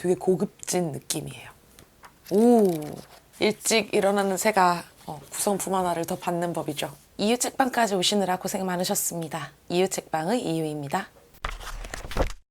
되게 고급진 느낌이에요. 오, 일찍 일어나는 새가 어, 구성품 하나를 더 받는 법이죠. 이유 책방까지 오시느라 고생 많으셨습니다. 이유 책방의 이유입니다.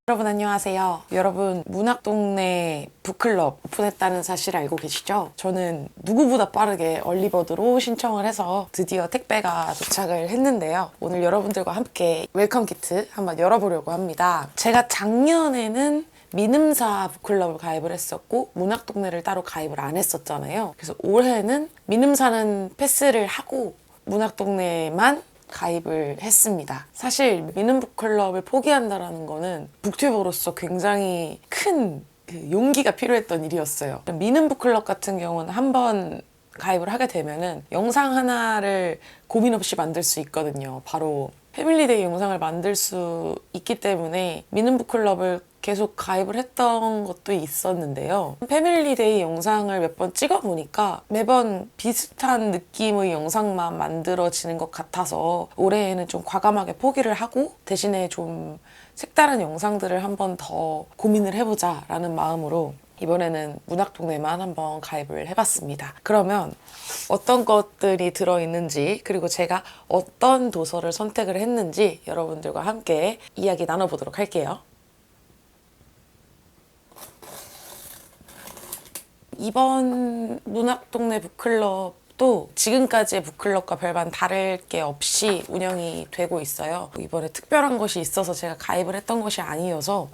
여러분 안녕하세요. 여러분 문학동네 북클럽 오픈했다는 사실 알고 계시죠? 저는 누구보다 빠르게 얼리버드로 신청을 해서 드디어 택배가 도착을 했는데요. 오늘 여러분들과 함께 웰컴 키트 한번 열어보려고 합니다. 제가 작년에는 미음사 북클럽을 가입을 했었고 문학 동네를 따로 가입을 안 했었잖아요. 그래서 올해는 미음사는 패스를 하고 문학 동네만 가입을 했습니다. 사실 미는북클럽을 포기한다라는 거는 북튜버로서 굉장히 큰 그 용기가 필요했던 일이었어요. 미는북클럽 같은 경우는 한번 가입을 하게 되면은 영상 하나를 고민 없이 만들 수 있거든요. 바로 패밀리데이 영상을 만들 수 있기 때문에 미는 북클럽을 계속 가입을 했던 것도 있었는데요. 패밀리데이 영상을 몇 번 찍어보니까 매번 비슷한 느낌의 영상만 만들어지는 것 같아서 올해에는 좀 과감하게 포기를 하고 대신에 좀 색다른 영상들을 한번 더 고민을 해보자 라는 마음으로 이번에는 문학동네만 한번 가입을 해봤습니다. 그러면 어떤 것들이 들어있는지 그리고 제가 어떤 도서를 선택을 했는지 여러분들과 함께 이야기 나눠보도록 할게요. 이번 문학동네 북클럽도 지금까지의 북클럽과 별반 다를 게 없이 운영이 되고 있어요. 이번에 특별한 것이 있어서 제가 가입을 했던 것이 아니어서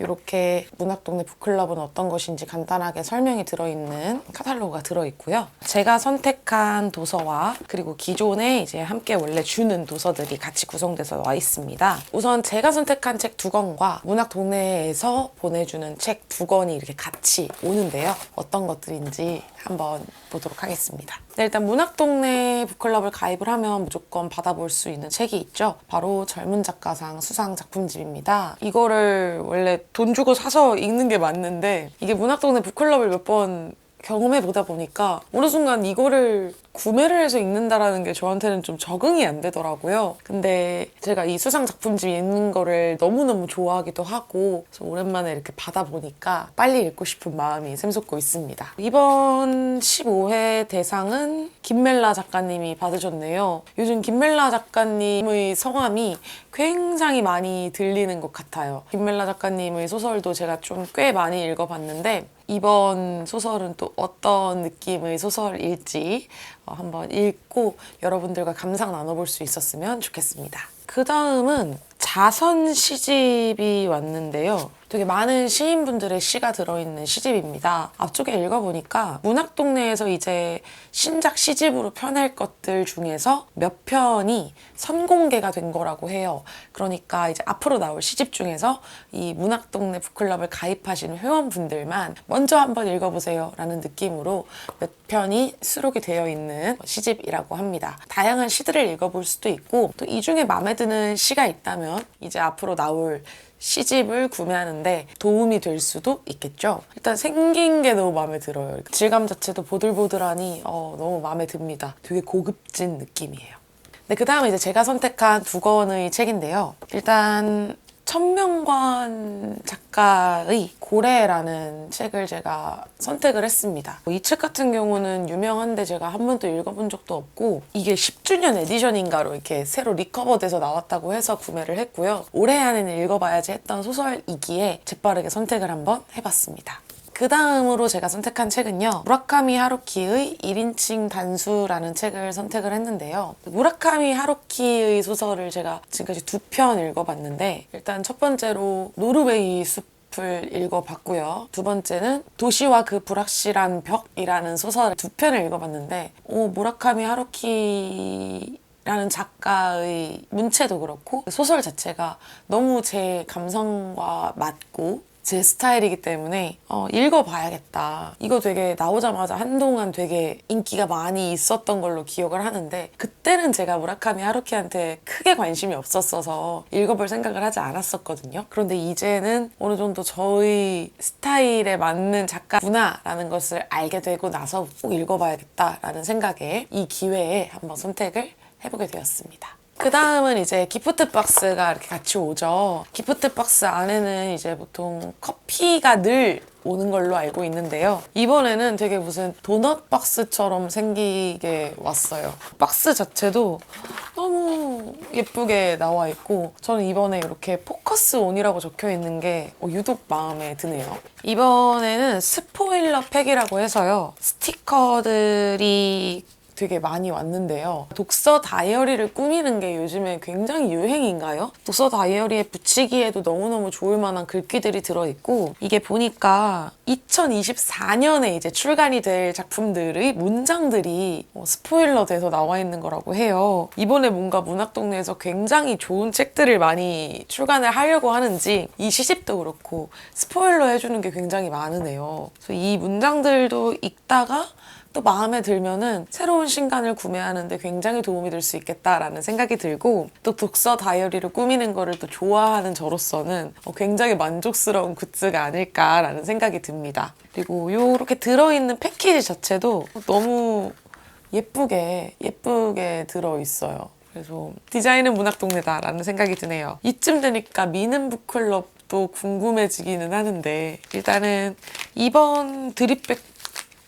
이렇게 문학동네 북클럽은 어떤 것인지 간단하게 설명이 들어있는 카탈로그가 들어있고요. 제가 선택한 도서와 그리고 기존에 이제 함께 원래 주는 도서들이 같이 구성돼서 와 있습니다. 우선 제가 선택한 책 두 권과 문학동네에서 보내주는 책 두 권이 이렇게 같이 오는데요. 어떤 것들인지 한번 보도록 하겠습니다. 네, 일단 문학동네 북클럽을 가입을 하면 무조건 받아볼 수 있는 책이 있죠. 바로 젊은 작가상 수상 작품집입니다. 이거를 원래 돈 주고 사서 읽는 게 맞는데 이게 문학동네 북클럽을 몇번 경험해 보다 보니까 어느 순간 이거를 구매를 해서 읽는다라는 게 저한테는 좀 적응이 안 되더라고요. 근데 제가 이 수상 작품집 읽는 거를 너무너무 좋아하기도 하고 그래서 오랜만에 이렇게 받아보니까 빨리 읽고 싶은 마음이 샘솟고 있습니다. 이번 15회 대상은 김멜라 작가님이 받으셨네요. 요즘 김멜라 작가님의 성함이 굉장히 많이 들리는 것 같아요. 김멜라 작가님의 소설도 제가 좀 꽤 많이 읽어봤는데 이번 소설은 또 어떤 느낌의 소설일지 어, 한번 읽고 여러분들과 감상 나눠볼 수 있었으면 좋겠습니다. 그 다음은 자선 시집이 왔는데요. 되게 많은 시인분들의 시가 들어있는 시집입니다. 앞쪽에 읽어보니까 문학동네에서 이제 신작 시집으로 펴낼 것들 중에서 몇 편이 선공개가 된 거라고 해요. 그러니까 이제 앞으로 나올 시집 중에서 이 문학동네 북클럽을 가입하신 회원분들만 먼저 한번 읽어보세요 라는 느낌으로 몇 편이 수록이 되어 있는 시집이라고 합니다. 다양한 시들을 읽어볼 수도 있고 또 이 중에 마음에 드는 시가 있다면 이제 앞으로 나올 시집을 구매하는데 도움이 될 수도 있겠죠. 일단 생긴 게 너무 마음에 들어요. 질감 자체도 보들보들하니 어, 너무 마음에 듭니다. 되게 고급진 느낌이에요. 네, 그 다음에 이제 제가 선택한 두 권의 책인데요. 일단 천명관 작가의 고래라는 책을 제가 선택을 했습니다. 이 책 같은 경우는 유명한데 제가 한 번도 읽어본 적도 없고 이게 10주년 에디션인가로 이렇게 새로 리커버돼서 나왔다고 해서 구매를 했고요. 올해 안에는 읽어봐야지 했던 소설이기에 재빠르게 선택을 한번 해봤습니다. 그 다음으로 제가 선택한 책은요. 무라카미 하루키의 1인칭 단수라는 책을 선택을 했는데요. 무라카미 하루키의 소설을 제가 지금까지 두 편 읽어봤는데 일단 첫 번째로 노르웨이 숲 을 읽어봤고요. 두 번째는 도시와 그 불확실한 벽이라는 소설 두 편을 읽어봤는데 오 무라카미 하루키 라는 작가의 문체도 그렇고 소설 자체가 너무 제 감성과 맞고 제 스타일이기 때문에 어, 읽어봐야겠다. 이거 되게 나오자마자 한동안 되게 인기가 많이 있었던 걸로 기억을 하는데 그때는 제가 무라카미 하루키한테 크게 관심이 없었어서 읽어볼 생각을 하지 않았었거든요. 그런데 이제는 어느 정도 저의 스타일에 맞는 작가구나라는 것을 알게 되고 나서 꼭 읽어봐야겠다라는 생각에 이 기회에 한번 선택을 해보게 되었습니다. 그 다음은 이제 기프트 박스가 이렇게 같이 오죠. 기프트 박스 안에는 이제 보통 커피가 늘 오는 걸로 알고 있는데요. 이번에는 되게 무슨 도넛 박스처럼 생기게 왔어요. 박스 자체도 너무 예쁘게 나와 있고 저는 이번에 이렇게 포커스 온이라고 적혀 있는 게 어, 유독 마음에 드네요. 이번에는 스포일러 팩이라고 해서요. 스티커들이 되게 많이 왔는데요. 독서 다이어리를 꾸미는 게 요즘에 굉장히 유행인가요? 독서 다이어리에 붙이기에도 너무너무 좋을 만한 글귀들이 들어있고 이게 보니까 2024년에 이제 출간이 될 작품들의 문장들이 어, 스포일러 돼서 나와 있는 거라고 해요. 이번에 뭔가 문학동네에서 굉장히 좋은 책들을 많이 출간을 하려고 하는지 이 시집도 그렇고 스포일러 해주는 게 굉장히 많으네요. 그래서 이 문장들도 읽다가 또 마음에 들면은 새로운 신간을 구매하는데 굉장히 도움이 될 수 있겠다라는 생각이 들고 또 독서 다이어리를 꾸미는 거를 또 좋아하는 저로서는 어, 굉장히 만족스러운 굿즈가 아닐까라는 생각이 듭니다. 그리고 요렇게 들어있는 패키지 자체도 너무 예쁘게 예쁘게 들어있어요. 그래서 디자인은 문학동네다라는 생각이 드네요. 이쯤 되니까 미는 북클럽도 궁금해지기는 하는데 일단은 이번 드립백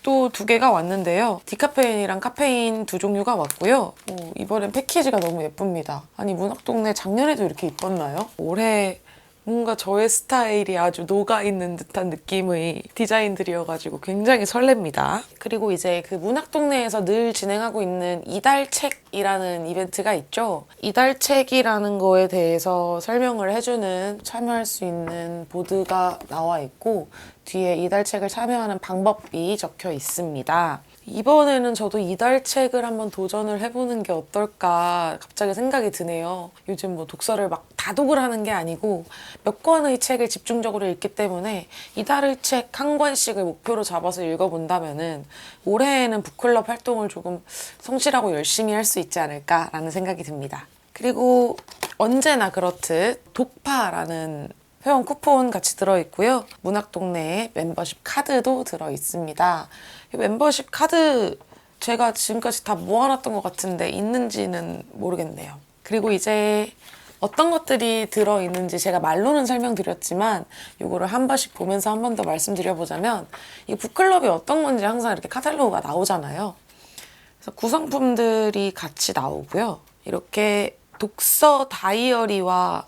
또 두 개가 왔는데요. 디카페인이랑 카페인 두 종류가 왔고요. 오, 이번엔 패키지가 너무 예쁩니다. 아니 문학동네 작년에도 이렇게 이뻤나요? 올해 뭔가 저의 스타일이 아주 녹아있는 듯한 느낌의 디자인들이어가지고 굉장히 설렙니다. 그리고 이제 그 문학동네에서 늘 진행하고 있는 이달책이라는 이벤트가 있죠. 이달책이라는 거에 대해서 설명을 해주는 참여할 수 있는 보드가 나와 있고 뒤에 이달책을 참여하는 방법이 적혀 있습니다. 이번에는 저도 이달책을 한번 도전을 해보는 게 어떨까 갑자기 생각이 드네요. 요즘 뭐 독서를 막 다독을 하는 게 아니고 몇 권의 책을 집중적으로 읽기 때문에 이달의 책 한 권씩을 목표로 잡아서 읽어본다면은 올해에는 북클럽 활동을 조금 성실하고 열심히 할 수 있지 않을까라는 생각이 듭니다. 그리고 언제나 그렇듯 독파라는 회원 쿠폰 같이 들어있고요. 문학동네에 멤버십 카드도 들어있습니다. 이 멤버십 카드 제가 지금까지 다 모아놨던 것 같은데 있는지는 모르겠네요. 그리고 이제 어떤 것들이 들어있는지 제가 말로는 설명드렸지만 이거를 한 번씩 보면서 한 번 더 말씀드려보자면 이 북클럽이 어떤 건지 항상 이렇게 카탈로그가 나오잖아요. 그래서 구성품들이 같이 나오고요. 이렇게 독서 다이어리와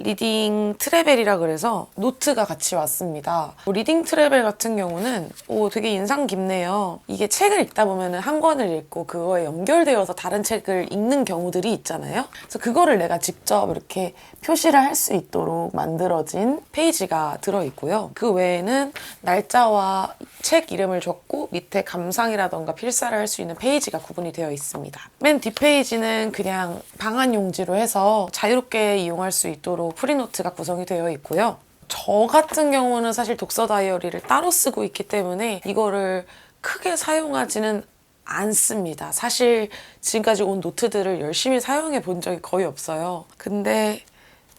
리딩 트래벨이라 그래서 노트가 같이 왔습니다. 뭐 리딩 트래벨 같은 경우는 오, 되게 인상 깊네요. 이게 책을 읽다 보면 한 권을 읽고 그거에 연결되어서 다른 책을 읽는 경우들이 있잖아요. 그래서 그거를 내가 직접 이렇게 표시를 할 수 있도록 만들어진 페이지가 들어있고요. 그 외에는 날짜와 책 이름을 적고 밑에 감상이라던가 필사를 할 수 있는 페이지가 구분이 되어 있습니다. 맨 뒷페이지는 그냥 방한 용지로 해서 자유롭게 이용할 수 있도록 프리노트가 구성이 되어 있고요. 저 같은 경우는 사실 독서 다이어리를 따로 쓰고 있기 때문에 이거를 크게 사용하지는 않습니다. 사실 지금까지 온 노트들을 열심히 사용해 본 적이 거의 없어요. 근데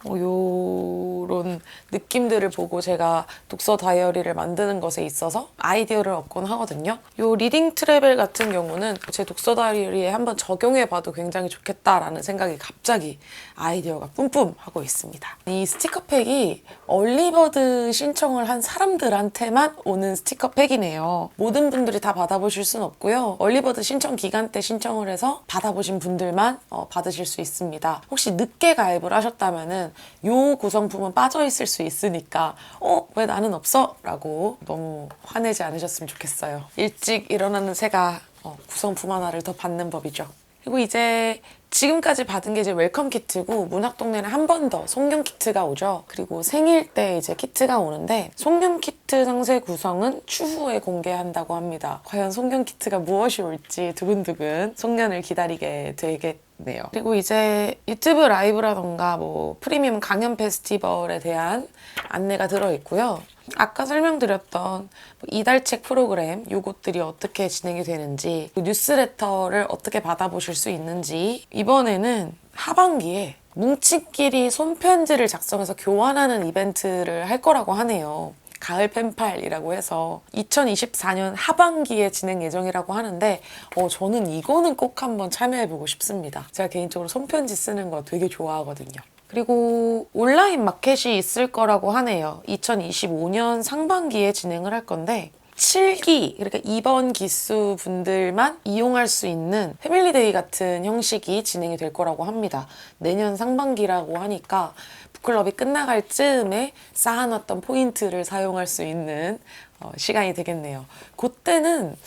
뭐 요런 느낌들을 보고 제가 독서 다이어리를 만드는 것에 있어서 아이디어를 얻곤 하거든요. 요 리딩 트래벨 같은 경우는 제 독서 다이어리에 한번 적용해 봐도 굉장히 좋겠다라는 생각이 갑자기 아이디어가 뿜뿜 하고 있습니다. 이 스티커팩이 얼리버드 신청을 한 사람들한테만 오는 스티커팩이네요. 모든 분들이 다 받아보실 순 없고요. 얼리버드 신청 기간 때 신청을 해서 받아보신 분들만 어, 받으실 수 있습니다. 혹시 늦게 가입을 하셨다면은 요 구성품은 빠져 있을 수 있으니까 어 왜 나는 없어? 라고 너무 화내지 않으셨으면 좋겠어요. 일찍 일어나는 새가 어, 구성품 하나를 더 받는 법이죠. 그리고 이제 지금까지 받은 게 이제 웰컴 키트고 문학동네는 한 번 더 송년 키트가 오죠. 그리고 생일 때 이제 키트가 오는데 송년 키트 상세 구성은 추후에 공개한다고 합니다. 과연 송년 키트가 무엇이 올지 두근두근 송년을 기다리게 되겠 네요. 그리고 이제 유튜브 라이브라던가 뭐 프리미엄 강연 페스티벌에 대한 안내가 들어 있고요. 아까 설명드렸던 뭐 이달책 프로그램 요것들이 어떻게 진행이 되는지 그 뉴스레터를 어떻게 받아보실 수 있는지 이번에는 하반기에 뭉치끼리 손편지를 작성해서 교환하는 이벤트를 할 거라고 하네요. 가을 펜팔이라고 해서 2024년 하반기에 진행 예정이라고 하는데 어, 저는 이거는 꼭 한번 참여해보고 싶습니다. 제가 개인적으로 손편지 쓰는 거 되게 좋아하거든요. 그리고 온라인 마켓이 있을 거라고 하네요. 2025년 상반기에 진행을 할 건데 7기, 그러니까 2번 기수 분들만 이용할 수 있는 패밀리데이 같은 형식이 진행이 될 거라고 합니다. 내년 상반기라고 하니까 북클럽이 끝나갈 즈음에 쌓아놨던 포인트를 사용할 수 있는 어, 시간이 되겠네요. 그때는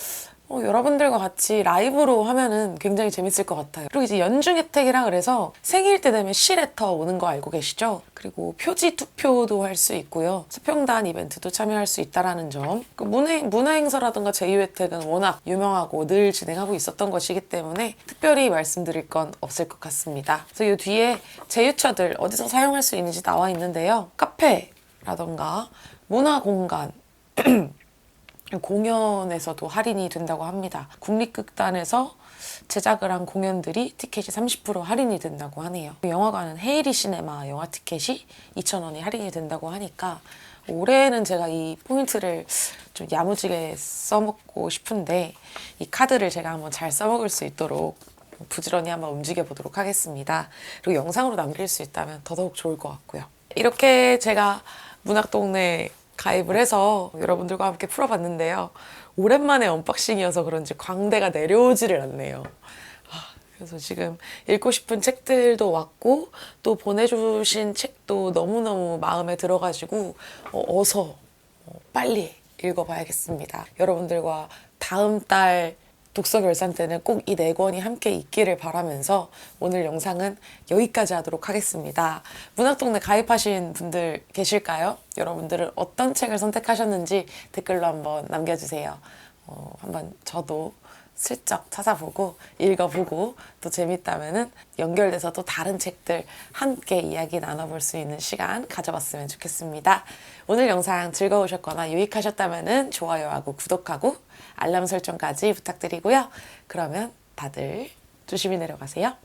어, 여러분들과 같이 라이브로 하면은 굉장히 재밌을 것 같아요. 그리고 이제 연중 혜택이라 그래서 생일 때 되면 시레터 오는 거 알고 계시죠? 그리고 표지 투표도 할 수 있고요. 수평단 이벤트도 참여할 수 있다라는 점. 그 문화, 문화 행사라든가 제휴 혜택은 워낙 유명하고 늘 진행하고 있었던 것이기 때문에 특별히 말씀드릴 건 없을 것 같습니다. 그래서 이 뒤에 제휴처들 어디서 사용할 수 있는지 나와 있는데요. 카페 라던가 문화 공간 공연에서도 할인이 된다고 합니다. 국립극단에서 제작을 한 공연들이 티켓이 30% 할인이 된다고 하네요. 영화관은 헤이리 시네마 영화 티켓이 2,000원이 할인이 된다고 하니까 올해는 제가 이 포인트를 좀 야무지게 써먹고 싶은데 이 카드를 제가 한번 잘 써먹을 수 있도록 부지런히 한번 움직여 보도록 하겠습니다. 그리고 영상으로 남길 수 있다면 더더욱 좋을 것 같고요. 이렇게 제가 문학동네 가입을 해서 여러분들과 함께 풀어봤는데요. 오랜만에 언박싱이어서 그런지 광대가 내려오지를 않네요. 아, 그래서 지금 읽고 싶은 책들도 왔고 또 보내주신 책도 너무너무 마음에 들어가지고 어, 어서 어, 빨리 읽어봐야겠습니다. 여러분들과 다음 달 독서 결산 때는 꼭 이 네 권이 함께 있기를 바라면서 오늘 영상은 여기까지 하도록 하겠습니다. 문학동네 가입하신 분들 계실까요? 여러분들은 어떤 책을 선택하셨는지 댓글로 한번 남겨주세요. 어, 한번 저도 슬쩍 찾아보고 읽어보고 또 재밌다면은 연결돼서 또 다른 책들 함께 이야기 나눠볼 수 있는 시간 가져봤으면 좋겠습니다. 오늘 영상 즐거우셨거나 유익하셨다면은 좋아요하고 구독하고 알람 설정까지 부탁드리고요. 그러면 다들 조심히 내려가세요.